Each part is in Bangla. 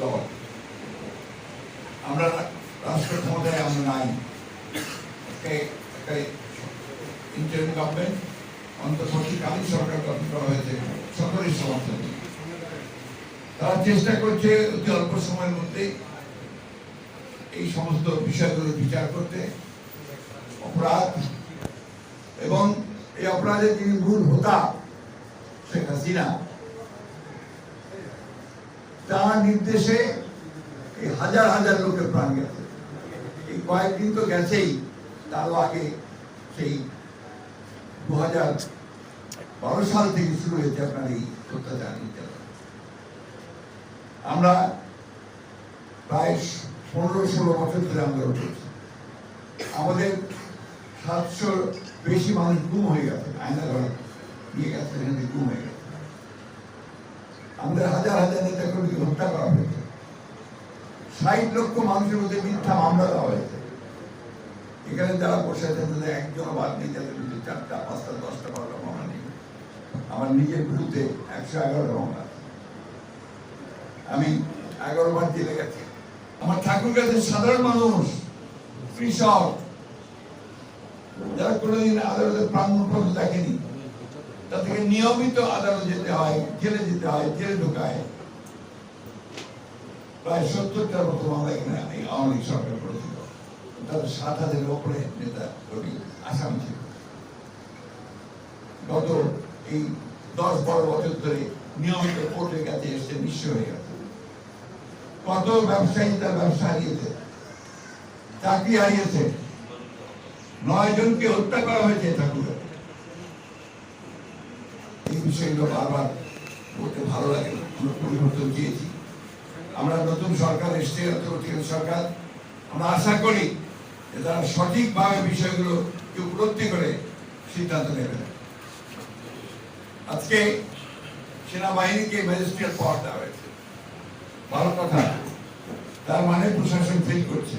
দল আমরা রাষ্ট্র ক্ষমতায় আমরা নাই। ইন্টারিম গভর্নমেন্ট অন্তর্বর্তীকালীন সরকার গঠন করা হয়েছে, সকলের সমর্থন। তারা চেষ্টা করছে অতি অল্প সময়ের মধ্যে এই সমস্ত বিষয়গুলো বিচার করতে। অপরাধ। এবং এই অপরাধের যিনি মূল হোতা শেখ হাসিনা। তার নির্দেশে এই হাজার হাজার লোকের প্রাণ গেছে। এই কয়েকদিন তো গেছেই, তারও আগে সেই দু হাজার বারো সাল থেকে শুরু হয়েছে আপনার এই অত্যাচার নির্যাতন। আমরা প্রায় পনেরো ষোলো বছর ধরে আন্দোলন করছি আমাদের সাতশো বেশি মানুষ গুম হয়ে গেছে আয়না ধরা নিয়ে গেছে, এখানে গুম হয়ে গেছে। আমাদের হাজার হাজার নেতা কর্মীকে হত্যা করা হয়েছে। ষাট লক্ষ মানুষের মধ্যে মিথ্যা মামলা দেওয়া হয়েছে। এখানে যারা বসে আছেন, তাদের একজন বাদ নেই যাদের বিরুদ্ধে চারটা, পাঁচটা, দশটা বারোটা মামলা নেই। আমার নিজের বিরুদ্ধে একশো এগারোটা মামলা। আমি এগারো বার জেলে গেছি। আমার ঠাকুর কাছে সাধারণ মানুষ, কৃষক, যারা কোনোদিন আদালতের পর্যন্ত দেখেনি তাদেরকে নিয়মিত আদালত যেতে হয়, জেলে যেতে হয়, জেলে ঢোকায়। প্রায় সত্তরটার মতো মামলা এখানে আওয়ামী লীগ সরকার করেছিল। তাদের সাত হাজারের ওপরে নেতা আসামি ছিল। গত এই দশ বারো বছর ধরে নিয়মিত কোর্টের কাছে এসে নিঃস্ব হয়ে গেছে। কত ব্যবসায়ী তার ব্যবসা হারিয়েছে, চাকরি হারিয়েছে, নয় জনকে হত্যা করা হয়েছে ঠাকুর এই বিষয়গুলো বারবার বলতে ভালো লাগে না। পরিবর্তন চেয়েছি আমরা নতুন সরকার এসছে অন্তর্বর্তীকালীন সরকার। আমরা আশা করি যে তারা সঠিকভাবে বিষয়গুলো উপলব্ধি করে সিদ্ধান্ত নেবেন আজকে সেনাবাহিনীকে ম্যাজিস্ট্রেট পাওয়ার দেওয়া হয়েছে। ভালো কথা। তার মানে প্রশাসন ফেল করছে।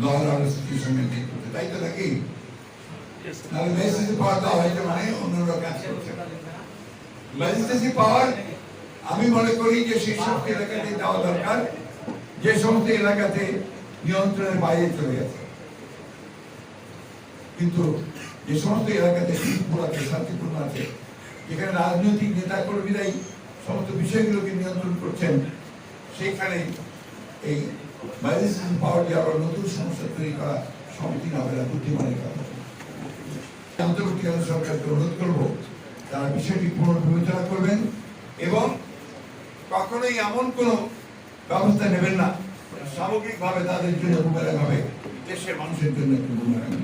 ল অর্ডার সিচুয়েশন মেনটেন করতে তাই তো নাকি? তাহলে ম্যাজিস্ট্রেসি পাওয়ার দেওয়া হয়েছে মানে কাজ করছে পাওয়ার, আমি মনে করি যে সেই সমস্ত এলাকাতে দেওয়া দরকার। যে সমস্ত এলাকাতে নিয়ন্ত্রণের বাইরে চলে গেছে। কিন্তু যে সমস্ত এলাকাতে আছে শান্তিপূর্ণ আছে, যেখানে রাজনৈতিক নেতা কর্মীরাই সমস্ত বিষয়গুলোকে নিয়ন্ত্রণ করছেন সেখানে এই ম্যাজিস্ট্রেট পাওয়ার দিয়ে আবার নতুন সমস্যা তৈরি করা সমিতি হবে না, বুদ্ধিমানের কারণে অন্তর্বর্তীকালীন সরকারকে অনুরোধ করব, তারা বিষয়টি পুনর্বিবেচনা করবেন এবং কখনোই এমন কোনো ব্যবস্থা নেবেন না, সামগ্রিকভাবে তাদের জন্য বুমেরাং হবে, দেশের মানুষের জন্য একটু হবে।